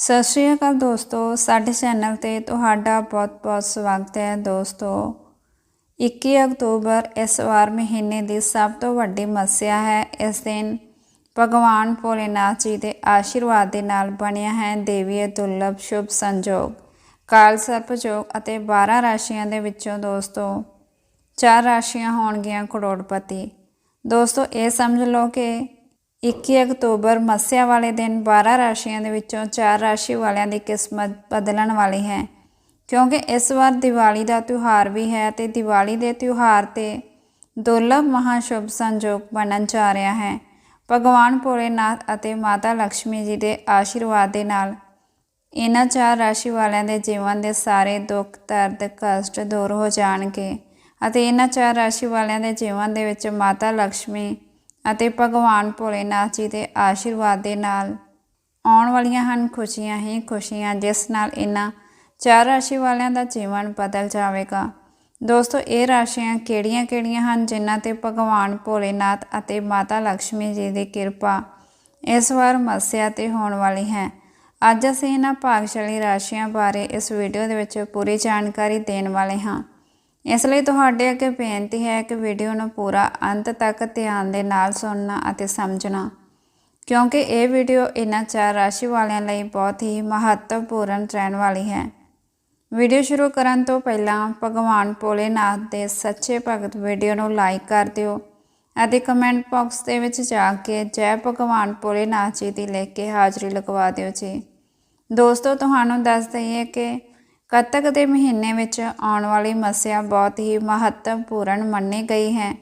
ਸਤਿ ਸ਼੍ਰੀ ਅਕਾਲ ਦੋਸਤੋ, ਸਾਡੇ ਚੈਨਲ ਤੇ ਤੁਹਾਡਾ ਬਹੁਤ-ਬਹੁਤ ਸਵਾਗਤ ਹੈ ਦੋਸਤੋ। 21 ਅਕਤੂਬਰ ਇਸ ਵਾਰ ਮਹੀਨੇ ਦੀ ਸਭ ਤੋਂ ਵੱਡੀ ਮੱਸਿਆ ਹੈ। ਇਸ ਦਿਨ ਭਗਵਾਨ ਭੋਲੇਨਾਥ ਜੀ ਦੇ ਆਸ਼ੀਰਵਾਦ ਦੇ ਨਾਲ ਬਣਿਆ ਹੈ ਦੇਵੀ ਦੁਰਲਭ ਸ਼ੁਭ ਸੰਜੋਗ। ਕਾਲ ਸਰਪ ਜੋਗ ਅਤੇ 12 ਰਾਸ਼ੀਆਂ ਦੇ ਵਿੱਚੋਂ ਦੋਸਤੋ, ਚਾਰ ਰਾਸ਼ੀਆਂ ਹੋਣਗੀਆਂ ਕਰੋੜਪਤੀ। ਦੋਸਤੋ, ਇਹ ਸਮਝ ਲਓ ਕਿ 21 ਅਕਤੂਬਰ ਮੱਸਿਆ ਵਾਲੇ ਦਿਨ 12 ਰਾਸ਼ੀਆਂ ਦੇ ਵਿੱਚੋਂ ਚਾਰ ਰਾਸ਼ੀ ਵਾਲਿਆਂ ਦੀ ਕਿਸਮਤ ਬਦਲਣ ਵਾਲੀ ਹੈ। ਕਿਉਂਕਿ ਇਸ ਵਾਰ ਦੀਵਾਲੀ ਦਾ ਤਿਉਹਾਰ ਵੀ ਹੈ ਤੇ ਦੀਵਾਲੀ ਦੇ ਤਿਉਹਾਰ ਤੇ ਦੁਰਲਭ ਮਹਾਸ਼ੁਭ ਸੰਜੋਗ ਬਣਨ ਜਾ ਰਿਹਾ ਹੈ। ਭਗਵਾਨ ਭੋਲੇਨਾਥ ਅਤੇ ਮਾਤਾ ਲక్ష్ਮੀ ਜੀ ਦੇ ਆਸ਼ੀਰਵਾਦ ਦੇ ਨਾਲ ਇਹਨਾਂ ਚਾਰ ਰਾਸ਼ੀ ਵਾਲਿਆਂ ਦੇ ਜੀਵਨ ਦੇ ਸਾਰੇ ਦੁੱਖ, ਦਰਦ, ਕਸ਼ਟ ਦੂਰ ਹੋ ਜਾਣਗੇ ਅਤੇ ਇਹਨਾਂ ਚਾਰ ਰਾਸ਼ੀ ਵਾਲਿਆਂ ਦੇ ਜੀਵਨ ਦੇ ਵਿੱਚ ਮਾਤਾ ਲక్ష్ਮੀ ਅਤੇ ਭਗਵਾਨ ਭੋਲੇਨਾਥ ਜੀ ਦੇ ਆਸ਼ੀਰਵਾਦ ਦੇ ਨਾਲ ਆਉਣ ਵਾਲੀਆਂ ਹਨ, ਖੁਸ਼ੀਆਂ ਹੀ ਖੁਸ਼ੀਆਂ, ਜਿਸ ਨਾਲ ਇਹਨਾਂ ਚਾਰ ਰਾਸ਼ੀ ਵਾਲਿਆਂ ਦਾ ਜੀਵਨ ਬਦਲ ਜਾਵੇਗਾ। ਦੋਸਤੋ, ਇਹ ਰਾਸ਼ੀਆਂ ਕਿਹੜੀਆਂ-ਕਿਹੜੀਆਂ ਹਨ, ਜਿਨ੍ਹਾਂ ਤੇ ਭਗਵਾਨ ਭੋਲੇਨਾਥ ਅਤੇ ਮਾਤਾ ਲక్ష్ਮੀ ਜੀ ਦੀ ਕਿਰਪਾ ਇਸ ਵਾਰ ਮੱਸਿਆ ਤੇ ਹੋਣ ਵਾਲੀ ਹੈ। ਅੱਜ ਅਸੀਂ ਇਹਨਾਂ ਭਾਗਸ਼ਾਲੀ ਰਾਸ਼ੀਆਂ ਬਾਰੇ ਇਸ ਵੀਡੀਓ ਦੇ ਵਿੱਚ ਪੂਰੀ ਜਾਣਕਾਰੀ ਦੇਣ ਵਾਲੇ ਹਾਂ। ਇਸ ਲਈ ਤੁਹਾਡੇ ਅੱਗੇ ਬੇਨਤੀ ਹੈ ਕਿ ਵੀਡੀਓ ਨੂੰ ਪੂਰਾ ਅੰਤ ਤੱਕ ਧਿਆਨ ਦੇ ਨਾਲ ਸੁਣਨਾ ਅਤੇ ਸਮਝਣਾ, ਕਿਉਂਕਿ ਇਹ ਵੀਡੀਓ ਇਹਨਾਂ ਚਾਰ ਰਾਸ਼ੀ ਵਾਲਿਆਂ ਲਈ ਬਹੁਤ ਹੀ ਮਹੱਤਵਪੂਰਨ ਰਹਿਣ ਵਾਲੀ ਹੈ। ਵੀਡੀਓ ਸ਼ੁਰੂ ਕਰਨ ਤੋਂ ਪਹਿਲਾਂ ਭਗਵਾਨ ਭੋਲੇਨਾਥ ਦੇ ਸੱਚੇ ਭਗਤ ਵੀਡੀਓ ਨੂੰ ਲਾਈਕ ਕਰ ਦਿਓ ਅਤੇ ਕਮੈਂਟ ਬਾਕਸ ਦੇ ਵਿੱਚ ਜਾ ਕੇ ਜੈ ਭਗਵਾਨ ਭੋਲੇਨਾਥ ਜੀ ਦੀ ਲਿਖ ਕੇ ਹਾਜ਼ਰੀ ਲਗਵਾ ਦਿਓ ਜੀ। ਦੋਸਤੋ, ਤੁਹਾਨੂੰ ਦੱਸ ਦਈਏ ਕਿ ਕੱਤਕ ਦੇ ਮਹੀਨੇ ਵਿੱਚ ਆਉਣ ਵਾਲੀ ਮੱਸਿਆ ਬਹੁਤ ਹੀ ਮਹੱਤਵਪੂਰਨ ਮੰਨੀ ਗਈ ਹੈ,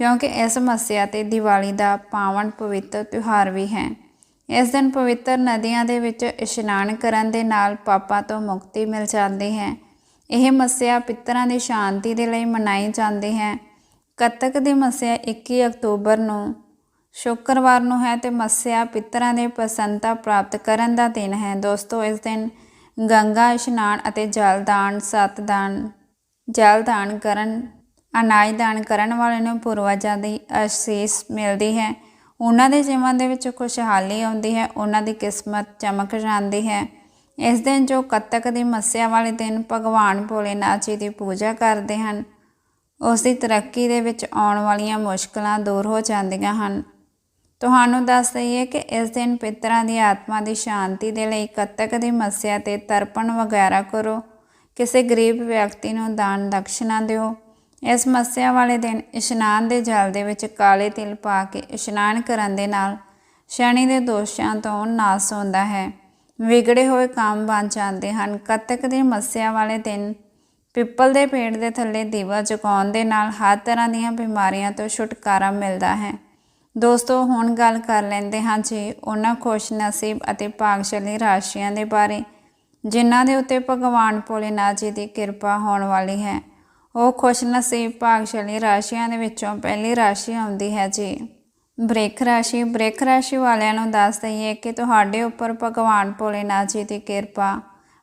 ਕਿਉਂਕਿ ਇਸ ਮੱਸਿਆ ਤੇ ਦੀਵਾਲੀ ਦਾ ਪਾਵਨ ਪਵਿੱਤਰ ਤਿਉਹਾਰ ਵੀ ਹੈ। ਇਸ ਦਿਨ ਪਵਿੱਤਰ ਨਦੀਆਂ ਦੇ ਵਿੱਚ ਇਸ਼ਨਾਨ ਕਰਨ ਦੇ ਨਾਲ ਪਾਪਾਂ ਤੋਂ ਮੁਕਤੀ ਮਿਲ ਜਾਂਦੀ ਹੈ। ਇਹ ਮੱਸਿਆ ਪਿੱਤਰਾਂ ਦੀ ਸ਼ਾਂਤੀ ਦੇ ਲਈ ਮਨਾਈ ਜਾਂਦੀ ਹੈ। ਕੱਤਕ ਦੀ ਮੱਸਿਆ 21 ਅਕਤੂਬਰ ਨੂੰ ਸ਼ੁੱਕਰਵਾਰ ਨੂੰ ਹੈ ਤੇ ਮੱਸਿਆ ਪਿੱਤਰਾਂ ਦੇ ਪ੍ਰਸੰਨਤਾ ਪ੍ਰਾਪਤ ਕਰਨ ਦਾ ਦਿਨ ਹੈ। ਦੋਸਤੋ, ਇਸ ਦਿਨ ਗੰਗਾ, ਇਸ਼ਨਾਨ ਅਤੇ ਜਲ ਦਾਨ, ਸਤ ਦਾਨ, ਜਲ ਦਾਨ ਕਰਨ, ਅਨਾਜ ਦਾਨ ਕਰਨ ਵਾਲੇ ਨੂੰ ਪੂਰਵਜਾਂ ਦੀ ਅਸੀਸ ਮਿਲਦੀ ਹੈ। ਉਹਨਾਂ ਦੇ ਜੀਵਨ ਦੇ ਵਿੱਚ ਖੁਸ਼ਹਾਲੀ ਆਉਂਦੀ ਹੈ, ਉਹਨਾਂ ਦੀ ਕਿਸਮਤ ਚਮਕ ਜਾਂਦੀ ਹੈ। ਇਸ ਦਿਨ ਜੋ ਕੱਤਕ ਦੀ ਮੱਸਿਆ ਵਾਲੇ ਦਿਨ ਭਗਵਾਨ ਭੋਲੇਨਾਥ ਜੀ ਦੀ ਪੂਜਾ ਕਰਦੇ ਹਨ, ਉਸ ਦੀ ਤਰੱਕੀ ਦੇ ਵਿੱਚ ਆਉਣ ਵਾਲੀਆਂ ਮੁਸ਼ਕਲਾਂ ਦੂਰ ਹੋ ਜਾਂਦੀਆਂ ਹਨ। ਤੁਹਾਨੂੰ ਦੱਸ ਦਈਏ ਕਿ ਇਸ ਦਿਨ ਪਿਤਰਾਂ ਦੀ ਆਤਮਾ ਦੀ ਸ਼ਾਂਤੀ ਦੇ ਲਈ ਕੱਤਕ ਦੀ ਮੱਸਿਆ ਤੇ ਤਰਪਣ ਵਗੈਰਾ ਕਰੋ। ਕਿਸੇ ਗਰੀਬ ਵਿਅਕਤੀ ਨੂੰ ਦਾਨ ਦਕਸ਼ਨਾ ਦਿਓ। ਇਸ ਮੱਸਿਆ ਵਾਲੇ ਦਿਨ ਇਸ਼ਨਾਨ ਦੇ ਜਲ ਦੇ ਵਿੱਚ ਕਾਲੇ ਤਿਲ ਪਾ ਕੇ ਇਸ਼ਨਾਨ ਕਰਨ ਦੇ ਨਾਲ ਸ਼ਨੀ ਦੇ ਦੋਸ਼ਾਂ ਤੋਂ ਨਾਸ ਹੁੰਦਾ ਹੈ। ਵਿਗੜੇ ਹੋਏ ਕੰਮ ਬਣ ਜਾਂਦੇ ਹਨ। ਕੱਤਕ ਦੀ ਮੱਸਿਆ ਵਾਲੇ ਦਿਨ ਪਿੱਪਲ ਦੇ ਪੇੜ ਦੇ ਥੱਲੇ ਦੀਵਾ ਜਗਾਉਣ ਦੇ ਨਾਲ ਹਰ ਤਰ੍ਹਾਂ ਦੀਆਂ ਬਿਮਾਰੀਆਂ ਤੋਂ ਛੁਟਕਾਰਾ ਮਿਲਦਾ ਹੈ। ਦੋਸਤੋ, ਹੁਣ ਗੱਲ ਕਰ ਲੈਂਦੇ ਹਾਂ ਜੀ ਉਹਨਾਂ ਖੁਸ਼ ਨਸੀਬ ਅਤੇ ਭਾਗਸ਼ਾਲੀ ਰਾਸ਼ੀਆਂ ਦੇ ਬਾਰੇ, ਜਿਨ੍ਹਾਂ ਦੇ ਉੱਤੇ ਭਗਵਾਨ ਭੋਲੇਨਾਥ ਜੀ ਦੀ ਕਿਰਪਾ ਹੋਣ ਵਾਲੀ ਹੈ। ਉਹ ਖੁਸ਼ ਨਸੀਬ ਭਾਗਸ਼ਾਲੀ ਰਾਸ਼ੀਆਂ ਦੇ ਵਿੱਚੋਂ ਪਹਿਲੀ ਰਾਸ਼ੀ ਆਉਂਦੀ ਹੈ ਜੀ। ਬ੍ਰੇਕ ਰਾਸ਼ੀ ਬ੍ਰੇਕ ਰਾਸ਼ੀ ਵਾਲਿਆਂ ਨੂੰ ਦੱਸ ਦਈਏ ਕਿ ਤੁਹਾਡੇ ਉੱਪਰ ਭਗਵਾਨ ਭੋਲੇਨਾਥ ਜੀ ਦੀ ਕਿਰਪਾ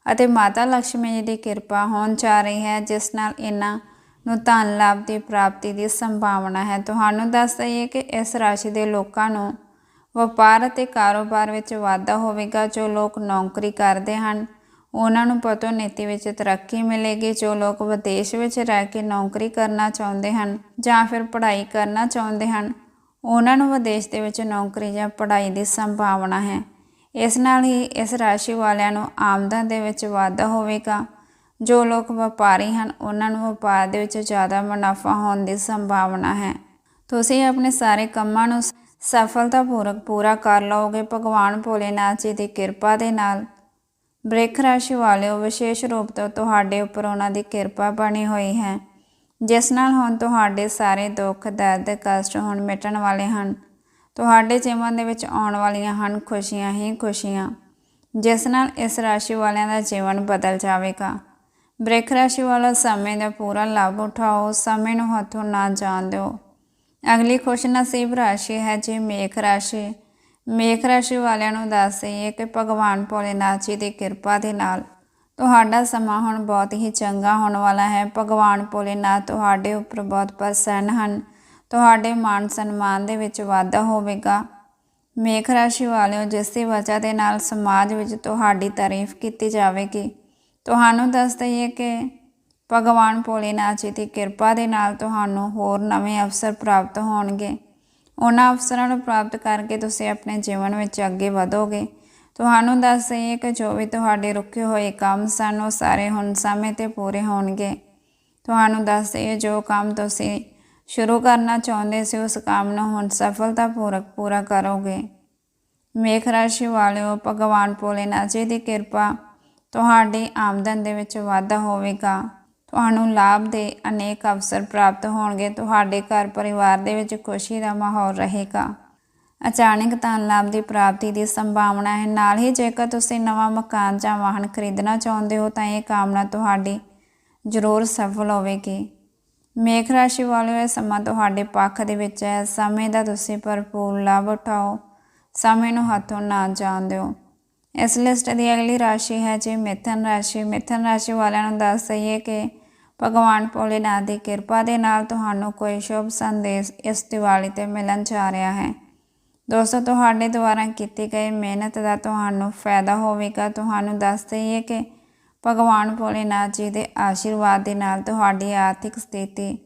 ਅਤੇ ਮਾਤਾ ਲక్ష్ਮੀ ਜੀ ਦੀ ਕਿਰਪਾ ਹੋਣ ਜਾ ਰਹੀ ਹੈ, ਜਿਸ ਨਾਲ ਇਹਨਾਂ ਨੂੰ ਧਨ, ਲਾਭ ਦੀ ਪ੍ਰਾਪਤੀ ਦੀ ਸੰਭਾਵਨਾ ਹੈ। ਤੁਹਾਨੂੰ ਦੱਸ ਦਈਏ ਕਿ ਇਸ ਰਾਸ਼ੀ ਦੇ ਲੋਕਾਂ ਨੂੰ ਵਪਾਰ ਅਤੇ ਕਾਰੋਬਾਰ ਵਿੱਚ ਵਾਧਾ ਹੋਵੇਗਾ। ਜੋ ਲੋਕ ਨੌਕਰੀ ਕਰਦੇ ਹਨ, ਉਹਨਾਂ ਨੂੰ ਪਦੋਨਤੀ ਵਿੱਚ ਤਰੱਕੀ ਮਿਲੇਗੀ। ਜੋ ਲੋਕ ਵਿਦੇਸ਼ ਵਿੱਚ ਰਹਿ ਕੇ ਨੌਕਰੀ ਕਰਨਾ ਚਾਹੁੰਦੇ ਹਨ ਜਾਂ ਫਿਰ ਪੜ੍ਹਾਈ ਕਰਨਾ ਚਾਹੁੰਦੇ ਹਨ, ਉਹਨਾਂ ਨੂੰ ਵਿਦੇਸ਼ ਦੇ ਵਿੱਚ ਨੌਕਰੀ ਜਾਂ ਪੜ੍ਹਾਈ ਦੀ ਸੰਭਾਵਨਾ ਹੈ। ਇਸ ਨਾਲ ਹੀ ਇਸ ਰਾਸ਼ੀ ਵਾਲਿਆਂ ਨੂੰ ਆਮਦਨ ਦੇ ਵਿੱਚ ਵਾਧਾ ਹੋਵੇਗਾ। ਜੋ ਲੋਕ ਵਪਾਰੀ ਹਨ, ਉਹਨਾਂ ਨੂੰ ਵਪਾਰ ਦੇ ਵਿੱਚ ਜ਼ਿਆਦਾ ਮੁਨਾਫਾ ਹੋਣ ਦੀ ਸੰਭਾਵਨਾ ਹੈ। ਤੁਸੀਂ ਆਪਣੇ ਸਾਰੇ ਕੰਮਾਂ ਨੂੰ ਸਫਲਤਾਪੂਰਵਕ ਪੂਰਾ ਕਰ ਲਓਗੇ। ਭਗਵਾਨ ਭੋਲੇਨਾਥ ਜੀ ਦੀ ਕਿਰਪਾ ਦੇ ਨਾਲ ਬ੍ਰੇਕ ਰਾਸ਼ੀ ਵਾਲਿਓ, ਵਿਸ਼ੇਸ਼ ਰੂਪ ਤੋਂ ਤੁਹਾਡੇ ਉੱਪਰ ਉਹਨਾਂ ਦੀ ਕਿਰਪਾ ਬਣੀ ਹੋਈ ਹੈ। ਜਿਸ ਨਾਲ ਹੁਣ ਤੁਹਾਡੇ ਸਾਰੇ ਦੁੱਖ, ਦਰਦ, ਕਸ਼ਟ ਹੁਣ ਮਿਟਣ ਵਾਲੇ ਹਨ। ਤੁਹਾਡੇ ਜੀਵਨ ਦੇ ਵਿੱਚ ਆਉਣ ਵਾਲੀਆਂ ਹਨ ਖੁਸ਼ੀਆਂ ਹੀ ਖੁਸ਼ੀਆਂ। ਜਿਸ ਨਾਲ ਇਸ ਰਾਸ਼ੀ ਵਾਲਿਆਂ ਦਾ ਜੀਵਨ ਬਦਲ ਜਾਵੇਗਾ। ਬ੍ਰੇਕ ਰਾਸ਼ੀ ਵਾਲਾ ਸਮੇਂ ਦਾ ਪੂਰਾ ਲਾਭ ਉਠਾਓ, ਸਮੇਂ ਨੂੰ ਹੱਥੋਂ ਨਾ ਜਾਣ ਦਿਓ। ਅਗਲੀ ਖੁਸ਼ ਨਸੀਬ ਰਾਸ਼ੀ ਹੈ ਜੀ ਮੇਖ ਰਾਸ਼ੀ। ਮੇਖ ਰਾਸ਼ੀ ਵਾਲਿਆਂ ਨੂੰ ਦੱਸ ਦਈਏ ਕਿ ਭਗਵਾਨ ਭੋਲੇਨਾਥ ਜੀ ਦੀ ਕਿਰਪਾ ਦੇ ਨਾਲ ਤੁਹਾਡਾ ਸਮਾਂ ਹੁਣ ਬਹੁਤ ਹੀ ਚੰਗਾ ਹੋਣ ਵਾਲਾ ਹੈ। ਭਗਵਾਨ ਭੋਲੇਨਾਥ ਤੁਹਾਡੇ ਉੱਪਰ ਬਹੁਤ ਪ੍ਰਸੰਨ ਹਨ। ਤੁਹਾਡੇ ਮਾਨ ਸਨਮਾਨ ਦੇ ਵਿੱਚ ਵਾਧਾ ਹੋਵੇਗਾ। ਮੇਖ ਰਾਸ਼ੀ ਵਾਲਿਓ, ਜਿਸ ਦੀ ਵਜ੍ਹਾ ਦੇ ਨਾਲ ਸਮਾਜ ਵਿੱਚ ਤੁਹਾਡੀ ਤਾਰੀਫ ਕੀਤੀ ਜਾਵੇਗੀ। ਤੁਹਾਨੂੰ ਦੱਸ ਦਈਏ ਕਿ ਭਗਵਾਨ ਭੋਲੇਨਾਥ ਜੀ ਦੀ ਕਿਰਪਾ ਦੇ ਨਾਲ ਤੁਹਾਨੂੰ ਹੋਰ ਨਵੇਂ ਅਵਸਰ ਪ੍ਰਾਪਤ ਹੋਣਗੇ। ਉਹਨਾਂ ਅਵਸਰਾਂ ਨੂੰ ਪ੍ਰਾਪਤ ਕਰਕੇ ਤੁਸੀਂ ਆਪਣੇ ਜੀਵਨ ਵਿੱਚ ਅੱਗੇ ਵਧੋਗੇ। ਤੁਹਾਨੂੰ ਦੱਸ ਦਈਏ ਕਿ ਜੋ ਵੀ ਤੁਹਾਡੇ ਰੁਕੇ ਹੋਏ ਕੰਮ ਸਨ, ਉਹ ਸਾਰੇ ਹੁਣ ਸਮੇਂ ਤੇ ਪੂਰੇ ਹੋਣਗੇ। ਤੁਹਾਨੂੰ ਦੱਸ ਦਈਏ, ਜੋ ਕੰਮ ਤੁਸੀਂ ਸ਼ੁਰੂ ਕਰਨਾ ਚਾਹੁੰਦੇ ਸੀ, ਉਸ ਕੰਮ ਨੂੰ ਹੁਣ ਸਫਲਤਾਪੂਰਵਕ ਪੂਰਾ ਕਰੋਗੇ। ਮੇਖ ਰਾਸ਼ੀ ਵਾਲਿਓ, ਭਗਵਾਨ ਭੋਲੇਨਾਥ ਜੀ ਦੀ ਕਿਰਪਾ ਤੁਹਾਡੀ ਆਮਦਨ ਦੇ ਵਿੱਚ ਵਾਧਾ ਹੋਵੇਗਾ। ਤੁਹਾਨੂੰ ਲਾਭ ਦੇ ਅਨੇਕ ਅਵਸਰ ਪ੍ਰਾਪਤ ਹੋਣਗੇ। ਤੁਹਾਡੇ ਘਰ ਪਰਿਵਾਰ ਦੇ ਵਿੱਚ ਖੁਸ਼ੀ ਦਾ ਮਾਹੌਲ ਰਹੇਗਾ। ਅਚਾਨਕ ਧਨ ਲਾਭ ਦੀ ਪ੍ਰਾਪਤੀ ਦੀ ਸੰਭਾਵਨਾ ਹੈ। ਨਾਲ ਹੀ ਜੇਕਰ ਤੁਸੀਂ ਨਵਾਂ ਮਕਾਨ ਜਾਂ ਵਾਹਨ ਖਰੀਦਣਾ ਚਾਹੁੰਦੇ ਹੋ, ਤਾਂ ਇਹ ਕਾਮਨਾ ਤੁਹਾਡੀ ਜ਼ਰੂਰ ਸਫਲ ਹੋਵੇਗੀ। ਮੇਖ ਰਾਸ਼ੀ ਵਾਲਿਓ ਇਹ ਸਮਾਂ ਤੁਹਾਡੇ ਪੱਖ ਦੇ ਵਿੱਚ ਹੈ। ਸਮੇਂ ਦਾ ਤੁਸੀਂ ਭਰਪੂਰ ਲਾਭ ਉਠਾਓ। ਸਮੇਂ ਨੂੰ ਹੱਥੋਂ ਨਾ ਜਾਣ ਦਿਓ। ਇਸ ਲਿਸਟ ਦੀ ਅਗਲੀ ਰਾਸ਼ੀ ਹੈ ਜੀ ਮਿਥਨ ਰਾਸ਼ੀ। ਮਿਥਨ ਰਾਸ਼ੀ ਵਾਲਿਆਂ ਨੂੰ ਦੱਸ ਦਈਏ ਕਿ ਭਗਵਾਨ ਭੋਲੇਨਾਥ ਦੀ ਕਿਰਪਾ ਦੇ ਨਾਲ ਤੁਹਾਨੂੰ ਕੋਈ ਸ਼ੁਭ ਸੰਦੇਸ਼ ਇਸ ਦੀਵਾਲੀ ਤੇ ਮਿਲਣ ਜਾ ਰਿਹਾ ਹੈ। ਦੋਸਤੋ, ਤੁਹਾਡੇ ਦੁਆਰਾ ਕੀਤੀ ਗਈ ਮਿਹਨਤ ਦਾ ਤੁਹਾਨੂੰ ਫਾਇਦਾ ਹੋਵੇਗਾ। ਤੁਹਾਨੂੰ ਦੱਸ ਦਈਏ ਕਿ ਭਗਵਾਨ ਭੋਲੇਨਾਥ ਜੀ ਦੇ ਆਸ਼ੀਰਵਾਦ ਦੇ ਨਾਲ ਤੁਹਾਡੀ ਆਰਥਿਕ ਸਥਿਤੀ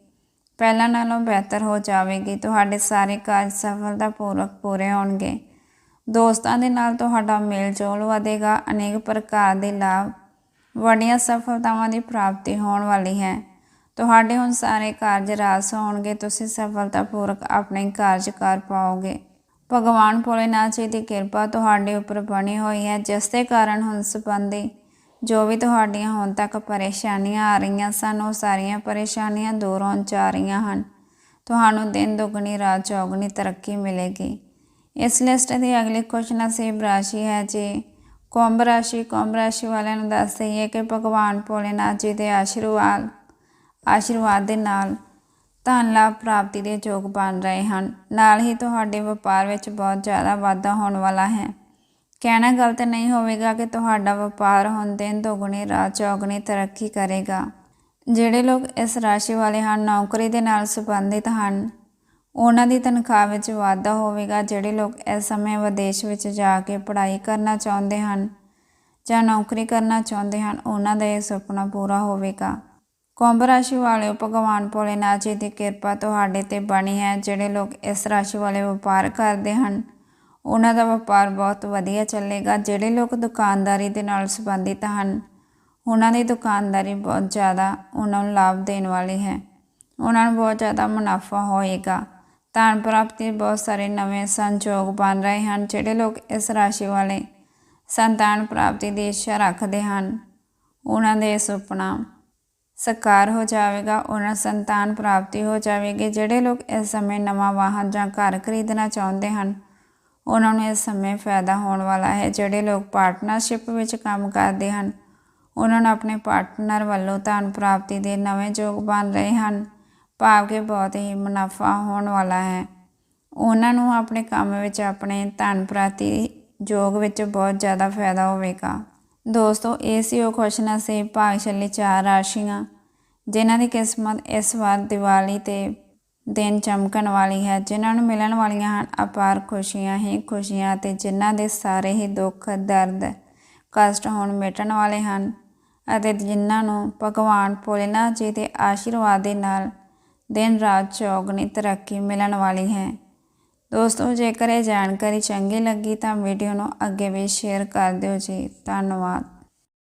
ਪਹਿਲਾਂ ਨਾਲੋਂ ਬਿਹਤਰ ਹੋ ਜਾਵੇਗੀ। ਤੁਹਾਡੇ ਸਾਰੇ ਕਾਰਜ ਸਫਲਤਾਪੂਰਵਕ ਪੂਰੇ ਹੋਣਗੇ। ਦੋਸਤਾਂ ਦੇ ਨਾਲ ਤੁਹਾਡਾ ਮੇਲ ਜੋਲ ਵਧੇਗਾ, ਅਨੇਕ ਪ੍ਰਕਾਰ ਦੇ ਲਾਭ, ਵੱਡੀਆਂ ਸਫਲਤਾਵਾਂ ਦੀ ਪ੍ਰਾਪਤੀ ਹੋਣ ਵਾਲੀ ਹੈ। ਤੁਹਾਡੇ ਹੁਣ ਸਾਰੇ ਕਾਰਜ ਰਾਸ ਹੋਣਗੇ, ਤੁਸੀਂ ਸਫਲਤਾਪੂਰਵਕ ਆਪਣੇ ਕਾਰਜ ਕਰ ਪਾਓਗੇ। ਭਗਵਾਨ ਭੋਲੇਨਾਥ ਜੀ ਦੀ ਕਿਰਪਾ ਤੁਹਾਡੇ ਉੱਪਰ ਬਣੀ ਹੋਈ ਹੈ, ਜਿਸ ਦੇ ਕਾਰਨ ਹੁਣ ਸੰਬੰਧੀ ਜੋ ਵੀ ਤੁਹਾਡੀਆਂ ਹੁਣ ਤੱਕ ਪਰੇਸ਼ਾਨੀਆਂ ਆ ਰਹੀਆਂ ਸਨ, ਉਹ ਸਾਰੀਆਂ ਪਰੇਸ਼ਾਨੀਆਂ ਦੂਰ ਹੋਣ ਜਾ ਰਹੀਆਂ ਹਨ। ਤੁਹਾਨੂੰ ਦਿਨ ਦੁਗਣੀ, ਰਾਤ ਚੌਗਣੀ ਤਰੱਕੀ ਮਿਲੇਗੀ। ਇਸ ਲਿਸਟ ਦੀ ਅਗਲੀ ਖੁਸ਼ ਸੇਬ ਰਾਸ਼ੀ ਹੈ ਜੀ। ਕੁੰਭ ਰਾਸ਼ੀ ਕੁੰਭ ਰਾਸ਼ੀ ਵਾਲਿਆਂ ਨੂੰ ਦੱਸ ਦਈਏ ਕਿ ਭਗਵਾਨ ਭੋਲੇਨਾਥ ਜੀ ਦੇ ਆਸ਼ੀਰਵਾਦ ਆਸ਼ੀਰਵਾਦ ਦੇ ਨਾਲ ਧਨ ਲਾਭ ਪ੍ਰਾਪਤੀ ਦੇ ਯੋਗ ਬਣ ਰਹੇ ਹਨ। ਨਾਲ ਹੀ ਤੁਹਾਡੇ ਵਪਾਰ ਵਿੱਚ ਬਹੁਤ ਜ਼ਿਆਦਾ ਵਾਧਾ ਹੋਣ ਵਾਲਾ ਹੈ। ਕਹਿਣਾ ਗਲਤ ਨਹੀਂ ਹੋਵੇਗਾ ਕਿ ਤੁਹਾਡਾ ਵਪਾਰ ਹੁਣ ਦਿਨ ਦੁਗਣੀ, ਰਾਤ ਚੌਗਣੀ ਤਰੱਕੀ ਕਰੇਗਾ। ਜਿਹੜੇ ਲੋਕ ਇਸ ਰਾਸ਼ੀ ਵਾਲੇ ਹਨ, ਨੌਕਰੀ ਦੇ ਨਾਲ ਸੰਬੰਧਿਤ ਹਨ ਉਹਨਾਂ ਦੀ ਤਨਖਾਹ ਵਿੱਚ ਵਾਧਾ ਹੋਵੇਗਾ, ਜਿਹੜੇ ਲੋਕ ਇਸ ਸਮੇਂ ਵਿਦੇਸ਼ ਵਿੱਚ ਜਾ ਕੇ ਪੜ੍ਹਾਈ ਕਰਨਾ ਚਾਹੁੰਦੇ ਹਨ ਜਾਂ ਨੌਕਰੀ ਕਰਨਾ ਚਾਹੁੰਦੇ ਹਨ, ਉਹਨਾਂ ਦਾ ਇਹ ਸੁਪਨਾ ਪੂਰਾ ਹੋਵੇਗਾ। ਕੁੰਭ ਰਾਸ਼ੀ ਵਾਲਿਓ, ਭਗਵਾਨ ਭੋਲੇਨਾਥ ਜੀ ਦੀ ਕਿਰਪਾ ਤੁਹਾਡੇ ਤੇ ਬਣੀ ਹੈ। ਜਿਹੜੇ ਲੋਕ ਇਸ ਰਾਸ਼ੀ ਵਾਲੇ ਵਪਾਰ ਕਰਦੇ ਹਨ, ਉਹਨਾਂ ਦਾ ਵਪਾਰ ਬਹੁਤ ਵਧੀਆ ਚੱਲੇਗਾ। ਜਿਹੜੇ ਲੋਕ ਦੁਕਾਨਦਾਰੀ ਦੇ ਨਾਲ ਸੰਬੰਧਿਤ ਹਨ, ਉਹਨਾਂ ਦੀ ਦੁਕਾਨਦਾਰੀ ਬਹੁਤ ਜ਼ਿਆਦਾ ਉਹਨਾਂ ਨੂੰ ਲਾਭ ਦੇਣ ਵਾਲੀ ਹੈ। ਉਹਨਾਂ ਨੂੰ ਬਹੁਤ ਜ਼ਿਆਦਾ ਮੁਨਾਫਾ ਹੋਏਗਾ। ਧਨ ਪ੍ਰਾਪਤੀ ਬਹੁਤ ਸਾਰੇ ਨਵੇਂ ਸੰਜੋਗ ਬਣ ਰਹੇ ਹਨ, ਜਿਹੜੇ ਲੋਕ ਇਸ ਰਾਸ਼ੀ ਵਾਲੇ ਸੰਤਾਨ ਪ੍ਰਾਪਤੀ ਦੀ ਇੱਛਾ ਰੱਖਦੇ ਹਨ। ਉਹਨਾਂ ਦੇ ਸੁਪਨਾ ਸਕਾਰ ਹੋ ਜਾਵੇਗਾ, ਉਹਨਾਂ ਸੰਤਾਨ ਪ੍ਰਾਪਤੀ ਹੋ ਜਾਵੇਗੀ, ਜਿਹੜੇ ਲੋਕ ਇਸ ਸਮੇਂ ਨਵਾਂ ਵਾਹਨ ਜਾਂ ਘਰ ਖਰੀਦਣਾ ਚਾਹੁੰਦੇ ਹਨ, ਉਹਨਾਂ ਨੂੰ ਇਸ ਸਮੇਂ ਫਾਇਦਾ ਹੋਣ ਵਾਲਾ ਹੈ। ਜਿਹੜੇ ਲੋਕ ਪਾਰਟਨਰਸ਼ਿਪ ਵਿੱਚ ਕੰਮ ਕਰਦੇ ਹਨ, ਉਹਨਾਂ ਨੂੰ ਆਪਣੇ ਪਾਰਟਨਰ ਵੱਲੋਂ ਧਨ ਪ੍ਰਾਪਤੀ ਦੇ ਨਵੇਂ ਯੋਗ ਬਣ ਰਹੇ ਹਨ। ਭਾਵ ਕਿ ਬਹੁਤ ਹੀ ਮੁਨਾਫਾ ਹੋਣ ਵਾਲਾ ਹੈ। ਉਹਨਾਂ ਨੂੰ ਆਪਣੇ ਕੰਮ ਵਿੱਚ ਆਪਣੇ ਧਨ ਪ੍ਰਾਪਤੀ ਯੋਗ ਵਿੱਚ ਬਹੁਤ ਜ਼ਿਆਦਾ ਫਾਇਦਾ ਹੋਵੇਗਾ। ਦੋਸਤੋ, ਇਹ ਸੀ ਉਹ ਖੁਸ਼ ਨਸੀਬ, ਭਾਗਸ਼ਾਲੀ ਚਾਰ ਰਾਸ਼ੀਆਂ, ਜਿਨ੍ਹਾਂ ਦੀ ਕਿਸਮਤ ਇਸ ਵਾਰ ਦੀਵਾਲੀ ਤੇ ਦਿਨ ਚਮਕਣ ਵਾਲੀ ਹੈ। ਜਿਨ੍ਹਾਂ ਨੂੰ ਮਿਲਣ ਵਾਲੀਆਂ ਹਨ ਅਪਾਰ ਖੁਸ਼ੀਆਂ ਹੀ ਖੁਸ਼ੀਆਂ ਤੇ ਜਿਨ੍ਹਾਂ ਦੇ ਸਾਰੇ ਹੀ ਦੁੱਖ, ਦਰਦ, ਕਸ਼ਟ ਹੁਣ ਮਿਟਣ ਵਾਲੇ ਹਨ ਅਤੇ ਜਿਨ੍ਹਾਂ ਨੂੰ ਭਗਵਾਨ ਭੋਲੇਨਾਥ ਜੀ ਦੇ ਆਸ਼ੀਰਵਾਦ ਦੇ ਨਾਲ ਦਿਨ ਰਾਤ ਚੌਗਣੀ ਤਰੱਕੀ ਮਿਲਣ ਵਾਲੀ ਹੈ। ਦੋਸਤੋ, ਜੇਕਰ ਇਹ ਜਾਣਕਾਰੀ ਚੰਗੀ ਲੱਗੀ ਤਾਂ ਵੀਡੀਓ ਨੂੰ ਅੱਗੇ ਵੀ ਸ਼ੇਅਰ ਕਰ ਦਿਓ ਜੀ। ਧੰਨਵਾਦ।